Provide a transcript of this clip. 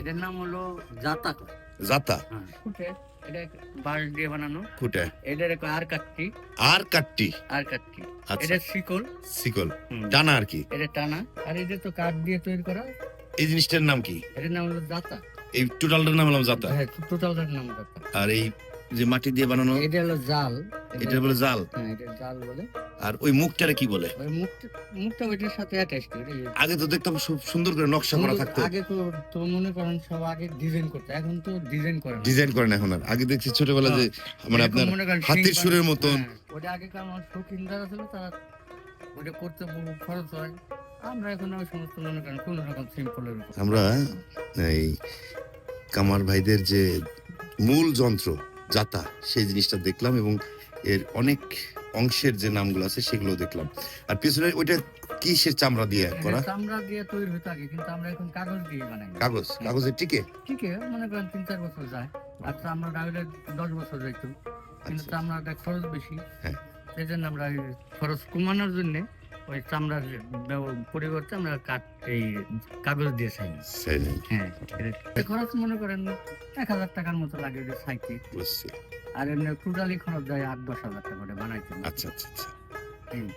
এটার নাম হলো জাতা কয়। জাতা? হ্যাঁ। এটা বাঁশ দিয়ে বানানো। আর কাটটি? আর কাটটি? আর কাটটি। আচ্ছা। এটা শিকল। শিকল। টানা আর কি? এটা টানা। আর এটা তো কাঠ দিয়ে তৈরি করা এই জিনিসটার নাম কি? এটার নাম হলো জাতা। এই টোটালটার নাম হলাম জাতা? হ্যাঁ টোটালটার নাম জাতা। আর এই যে মাটি দিয়ে বানানো? এটা হলো জাল। এটা বলে জাল? হ্যাঁ এটা জাল বলে। আর ওই মুখটারে কি বলে? ওই মুখটা মুখটা ওইটার সাথে অ্যাটাচড আগে তো দেখতাম খুব সুন্দর করে নকশা করা থাকতো। আগে তো তো মনে করেন সব আগে ডিজাইন করতে এখন তো ডিজাইন করে। ডিজাইন করেন এখন আর। আগে দেখছি ছোটবেলা যে মানে আপনার হাতির সুরের মতন। হ্যাঁ, ওটা আগে আমার শৌখিন যারা ছিল তারা ওটা করতে খরচ হয়। আমরা এখন ওই সমস্ত মনে করেন কোন রকম সিম্পলের আমরা এই কামার ভাইদের যে মূল যন্ত্র জাতা সেই জিনিসটা দেখলাম এবং এর অনেক অংশের যে নামগুলো আছে সেগুলো দেখলাম। আর পিছনে ওইটা কিসের চামড়া দিয়ে করা? চামড়া দিয়ে তৈরি হতো আগে কিন্তু আমরা এখন কাগজ দিয়ে বানাই। কাগজ? কাগজের টিকে? টিকে মনে করেন তিন চার বছর যায়। আর চামড়া ডাইলে দশ বছর যাইতো। কিন্তু আচ্ছা। চামড়াটা খরচ বেশি। হ্যাঁ। সেই জন্য আমরা খরচ কমানোর জন্য ওই চামড়ার পরিবর্তে আমরা কাঠ এই কাগজ দিয়ে চাই হ্যাঁ খরচ মনে করেন এক হাজার টাকার মতো লাগে ওটা সাইকে আর এমনি টোটালি খরচ যায় আট দশ হাজার টাকা করে বানাইতে। আচ্ছা আচ্ছা আচ্ছা। হুম।